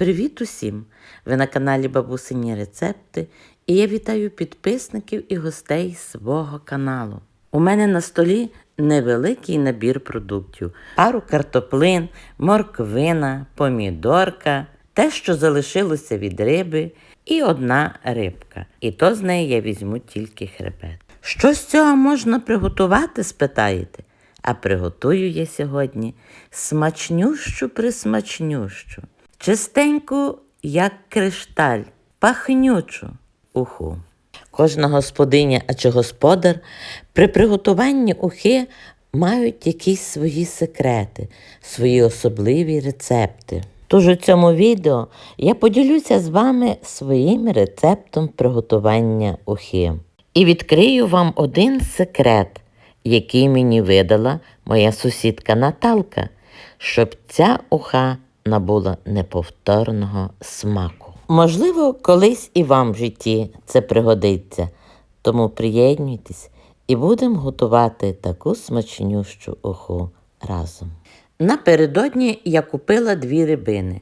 Привіт усім! Ви на каналі Бабусині Рецепти і я вітаю підписників і гостей свого каналу. У мене на столі невеликий набір продуктів: пару картоплин, морквина, помідорка, те, що залишилося від риби, і одна рибка. І то з неї я візьму тільки хребет. Що з цього можна приготувати, спитаєте? А приготую я сьогодні смачнющу присмачнющу, чистеньку, як кришталь, пахнючу уху. Кожна господиня а чи господар при приготуванні ухи мають якісь свої секрети, свої особливі рецепти. Тож у цьому відео я поділюся з вами своїм рецептом приготування ухи. І відкрию вам один секрет, який мені видала моя сусідка Наталка, щоб ця уха набула неповторного смаку. Можливо, колись і вам в житті це пригодиться, тому приєднуйтесь і будемо готувати таку смачнющу уху разом. Напередодні я купила дві рибини: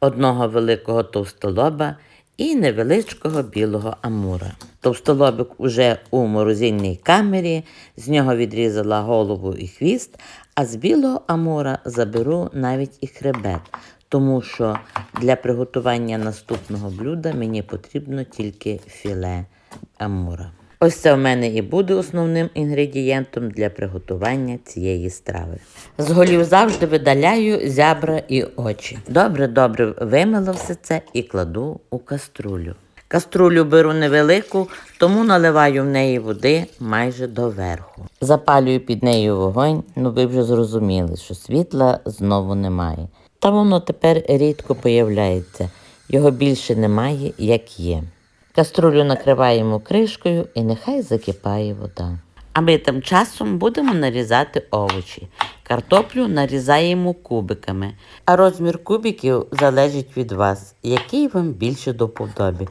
одного великого товстолоба і невеличкого білого амура. Товстолобик уже у морозильній камері, з нього відрізала голову і хвіст, а з білого амура заберу навіть і хребет, тому що для приготування наступного блюда мені потрібно тільки філе амура. Ось це в мене і буде основним інгредієнтом для приготування цієї страви. З голів завжди видаляю зябра і очі. Добре-добре вимила все це і кладу у каструлю. Каструлю беру невелику, тому наливаю в неї води майже до верху. Запалюю під нею вогонь, ну ви вже зрозуміли, що світла знову немає. Та воно тепер рідко появляється, його більше немає, як є. Каструлю накриваємо кришкою і нехай закипає вода. А ми тим часом будемо нарізати овочі. Картоплю нарізаємо кубиками, а розмір кубиків залежить від вас, який вам більше до вподоби.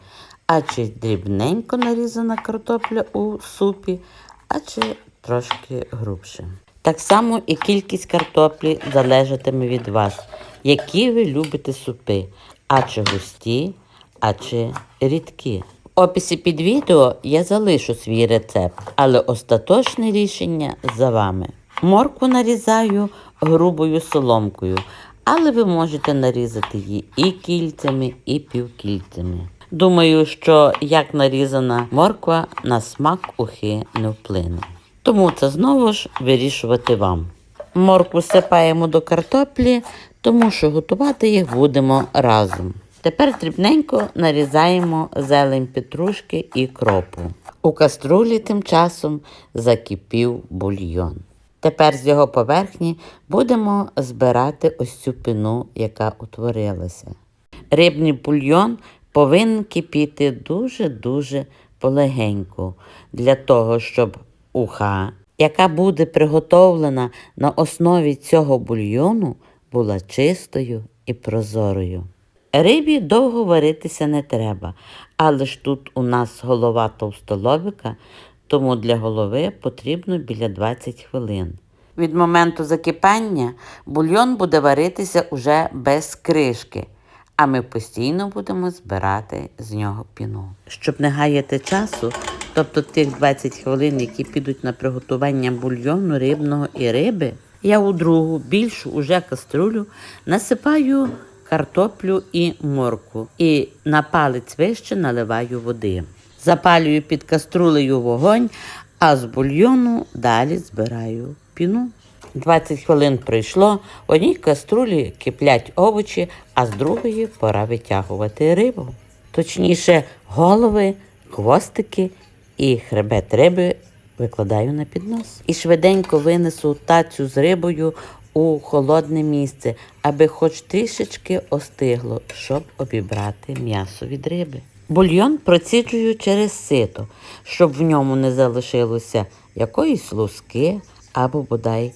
А чи дрібненько нарізана картопля у супі, а чи трошки грубше. Так само і кількість картоплі залежатиме від вас, які ви любите супи, а чи густі, а чи рідкі. Описі під відео я залишу свій рецепт, але остаточне рішення за вами. Моркву нарізаю грубою соломкою, але ви можете нарізати її і кільцями, і півкільцями. Думаю, що як нарізана морква на смак ухи не вплине. Тому це знову ж вирішувати вам. Моркву сипаємо до картоплі, тому що готувати їх будемо разом. Тепер дрібненько нарізаємо зелень петрушки і кропу. У каструлі тим часом закипів бульйон. Тепер з його поверхні будемо збирати ось цю піну, яка утворилася. Рибний бульйон повинен кипіти дуже-дуже полегенько, для того, щоб уха, яка буде приготовлена на основі цього бульйону, була чистою і прозорою. Рибі довго варитися не треба, але ж тут у нас голова товстолобика, тому для голови потрібно біля 20 хвилин. Від моменту закипання бульйон буде варитися уже без кришки, а ми постійно будемо збирати з нього піну. Щоб не гаяти часу, тобто тих 20 хвилин, які підуть на приготування бульйону рибного і риби, я у другу більшу уже каструлю насипаю картоплю і морку і на палець вище наливаю води. Запалюю під каструлею вогонь, а з бульйону далі збираю піну. 20 хвилин пройшло, в одній каструлі киплять овочі, а з другої пора витягувати рибу. Точніше, голови, хвостики і хребет риби викладаю на піднос. І швиденько винесу тацю з рибою у холодне місце, аби хоч трішечки остигло, щоб обібрати м'ясо від риби. Бульйон проціджую через сито, щоб в ньому не залишилося якоїсь луски або бодай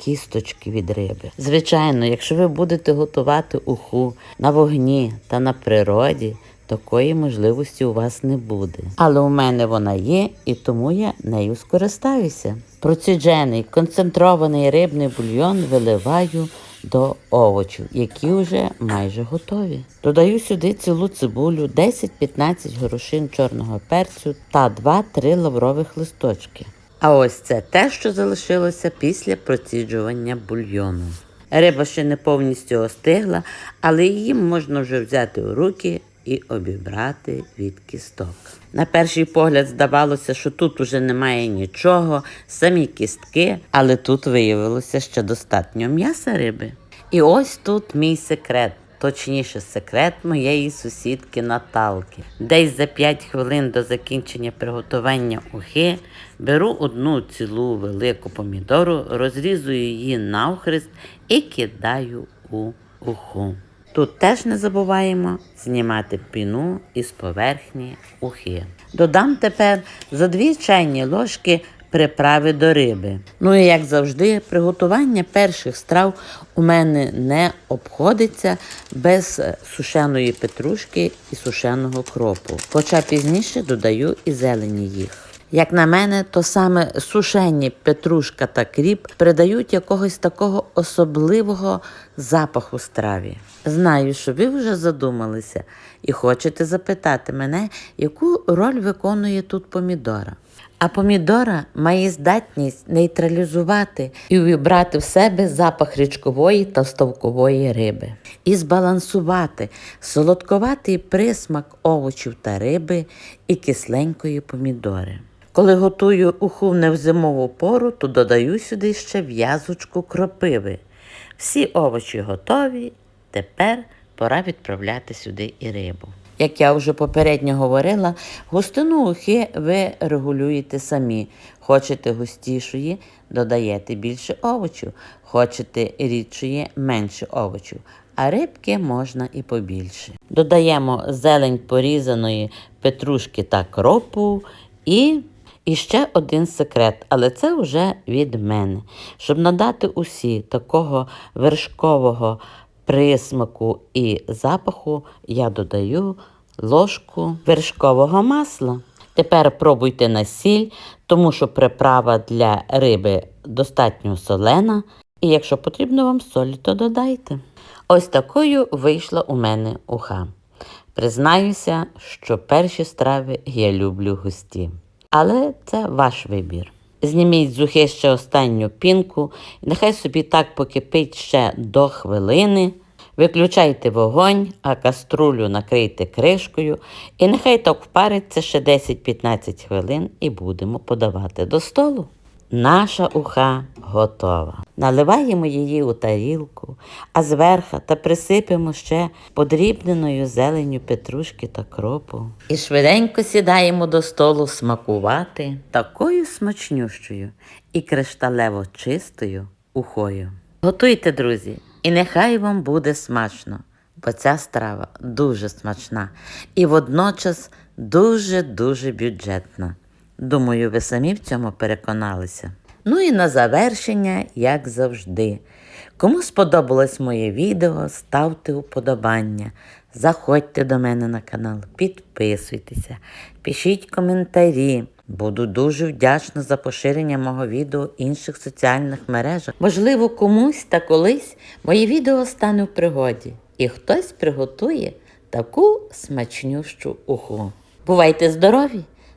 кісточки від риби. Звичайно, якщо ви будете готувати уху на вогні та на природі, такої можливості у вас не буде. Але у мене вона є, і тому я нею скористаюся. Проціджений концентрований рибний бульйон виливаю до овочів, які вже майже готові. Додаю сюди цілу цибулю, 10-15 горошин чорного перцю та 2-3 лаврових листочки. А ось це те, що залишилося після проціджування бульйону. Риба ще не повністю остигла, але її можна вже взяти у руки і обібрати від кісток. На перший погляд здавалося, що тут уже немає нічого, самі кістки, але тут виявилося ще достатньо м'яса риби. І ось тут мій секрет. Точніше, секрет моєї сусідки Наталки. Десь за 5 хвилин до закінчення приготування ухи беру одну цілу велику помідору, розрізую її навхрест і кидаю у уху. Тут теж не забуваємо знімати піну із поверхні ухи. Додам тепер за 2 чайні ложки приправи до риби. Ну і як завжди, приготування перших страв у мене не обходиться без е, сушеної петрушки і сушеного кропу. Хоча пізніше додаю і зелені їх. Як на мене, то саме сушені петрушка та кріп придають якогось такого особливого запаху страві. Знаю, що ви вже задумалися і хочете запитати мене, яку роль виконує тут помідора. А помідора має здатність нейтралізувати і увібрати в себе запах річкової та ставкової риби, і збалансувати солодковатий присмак овочів та риби і кисленької помідори. Коли готую уху не в зимову пору, то додаю сюди ще в'язочку кропиви. Всі овочі готові, тепер пора відправляти сюди і рибу. Як я вже попередньо говорила, густину ухи ви регулюєте самі. Хочете густішої, додаєте більше овочів, хочете рідшої, менше овочів, а рибки можна і побільше. Додаємо зелень порізаної петрушки та кропу і і ще один секрет, але це вже від мене. Щоб надати усі такого вершкового присмаку і запаху, я додаю ложку вершкового масла. Тепер пробуйте на сіль, тому що приправа для риби достатньо солена, і якщо потрібно вам солі, то додайте. Ось такою вийшла у мене уха. Признаюся, що перші страви я люблю густі. Але це ваш вибір. Зніміть з ухи ще останню пінку, нехай собі так покипить ще до хвилини. Виключайте вогонь, а каструлю накрийте кришкою, і нехай так впариться ще 10-15 хвилин і будемо подавати до столу. Наша уха готова. Наливаємо її у тарілку, а зверху та присипемо ще подрібненою зеленю петрушки та кропу. І швиденько сідаємо до столу смакувати такою смачнющою і кришталево чистою ухою. Готуйте, друзі, і нехай вам буде смачно, бо ця страва дуже смачна і водночас дуже-дуже бюджетна. Думаю, ви самі в цьому переконалися. Ну і на завершення, як завжди. Кому сподобалось моє відео, ставте уподобання, заходьте до мене на канал, підписуйтеся, пишіть коментарі. Буду дуже вдячна за поширення мого відео в інших соціальних мережах. Можливо, комусь та колись моє відео стане в пригоді, і хтось приготує таку смачнющу уху. Бувайте здорові!